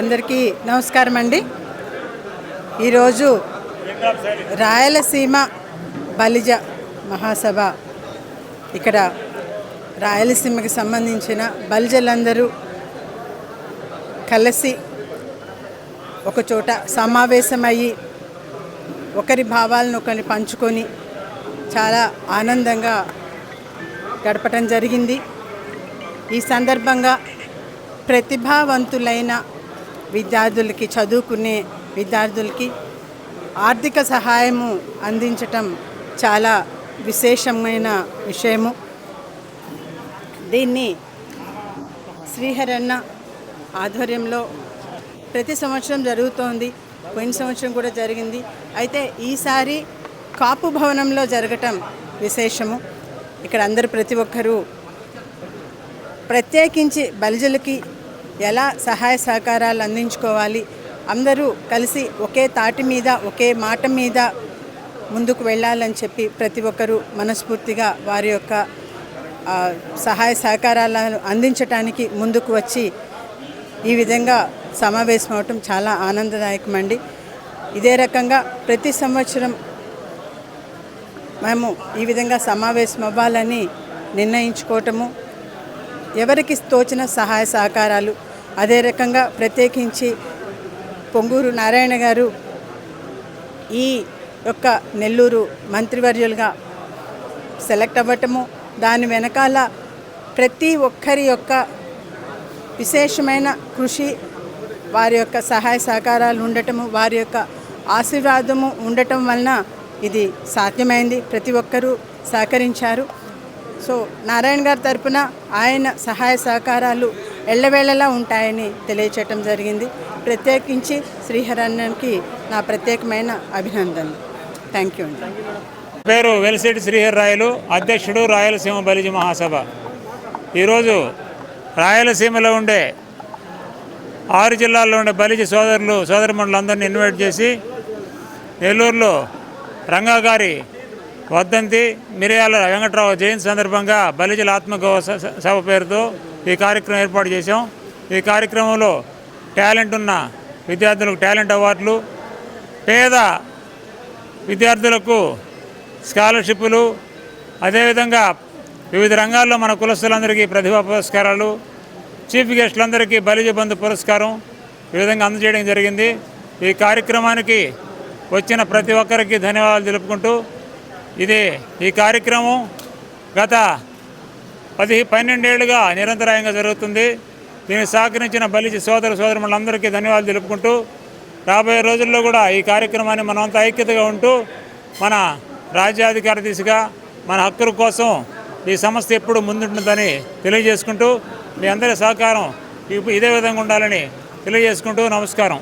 అందరికీ నమస్కారం అండి. ఈరోజు రాయలసీమ బలిజ మహాసభ. ఇక్కడ రాయలసీమకి సంబంధించిన బలిజలందరూ కలిసి ఒకచోట సమావేశమయ్యి ఒకరి భావాలను ఒకరిని పంచుకొని చాలా ఆనందంగా గడపటం జరిగింది. ఈ సందర్భంగా ప్రతిభావంతులైన విద్యార్థులకి చదువుకునే విద్యార్థులకి ఆర్థిక సహాయము అందించటం చాలా విశేషమైన విషయము. దీన్ని శ్రీహరన్న ఆధ్వర్యంలో ప్రతి సంవత్సరం జరుగుతోంది. పోయిన సంవత్సరం కూడా జరిగింది. అయితే ఈసారి కాపు భవనంలో జరగటం విశేషము. ఇక్కడ అందరు ప్రతి ఒక్కరూ ప్రత్యేకించి బలిజలకి ఎలా సహాయ సహకారాలు అందించుకోవాలి? అందరూ కలిసి ఒకే తాటి మీద ఒకే మాట మీద ముందుకు వెళ్ళాలని చెప్పి ప్రతి ఒక్కరూ మనస్ఫూర్తిగా వారి యొక్క సహాయ సహకారాలను అందించటానికి ముందుకు వచ్చి ఈ విధంగా సమావేశం అవటం చాలా ఆనందదాయకమండి. ఇదే రకంగా ప్రతి సంవత్సరం మేము ఈ విధంగా సమావేశం అవ్వాలని నిర్ణయించుకోవటము ఎవరికి తోచిన సహాయ సహకారాలు అదే రకంగా ప్రత్యేకించి పొంగూరు నారాయణ గారు ఈ యొక్క నెల్లూరు మంత్రివర్యులుగా సెలెక్ట్ అవ్వటము దాని వెనకాల ప్రతి ఒక్కరి యొక్క విశేషమైన కృషి వారి యొక్క సహాయ సహకారాలు ఉండటము వారి యొక్క ఆశీర్వాదము ఉండటం వలన ఇది సాధ్యమైంది. ప్రతి ఒక్కరూ సహకరించారు. సో నారాయణ గారి తరపున ఆయన సహాయ సహకారాలు ఎల్లవేళలా ఉంటాయని తెలియచేయటం జరిగింది. ప్రత్యేకించి శ్రీహరణకి నా ప్రత్యేకమైన అభినందనలు. థ్యాంక్ యూ అండి. పేరు వెలిసిటి శ్రీహర్ రాయలు అధ్యక్షుడు రాయలసీమ బలిజీ మహాసభ. ఈరోజు రాయలసీమలో ఉండే ఆరు జిల్లాల్లో ఉండే బలిజ సోదరులు సోదరిమణులందరినీ ఇన్వైట్ చేసి నెల్లూరులో రంగా గారి వర్ధంతి మిరియాల వెంకట్రావు జయంతి సందర్భంగా బలిజల ఆత్మగౌరవ స- సభ పేరుతో ఈ కార్యక్రమం ఏర్పాటు చేశాం. ఈ కార్యక్రమంలో టాలెంట్ ఉన్న విద్యార్థులకు టాలెంట్ అవార్డులు పేద విద్యార్థులకు స్కాలర్షిప్లు అదేవిధంగా వివిధ రంగాల్లో మన కులస్తులందరికీ ప్రతిభా పురస్కారాలు చీఫ్ గెస్టులందరికీ బలిజ బంధు పురస్కారం ఈ విధంగా అందజేయడం జరిగింది. ఈ కార్యక్రమానికి వచ్చిన ప్రతి ఒక్కరికి ధన్యవాదాలు తెలుపుకుంటూ ఇది ఈ కార్యక్రమం గత పది పన్నెండేళ్ళుగా నిరంతరాయంగా జరుగుతుంది. దీన్ని సహకరించిన బలిజ సోదర సోదరులందరికీ ధన్యవాదాలు తెలుపుకుంటూ రాబోయే రోజుల్లో కూడా ఈ కార్యక్రమాన్ని మనమంతా ఐక్యతగా ఉంటూ మన రాజ్యాధికార దిశగా మన హక్కుల కోసం ఈ సంస్థ ఎప్పుడు ముందుంటుందని తెలియజేసుకుంటూ మీ అందరి సహకారం ఇదే విధంగా ఉండాలని తెలియజేసుకుంటూ నమస్కారం.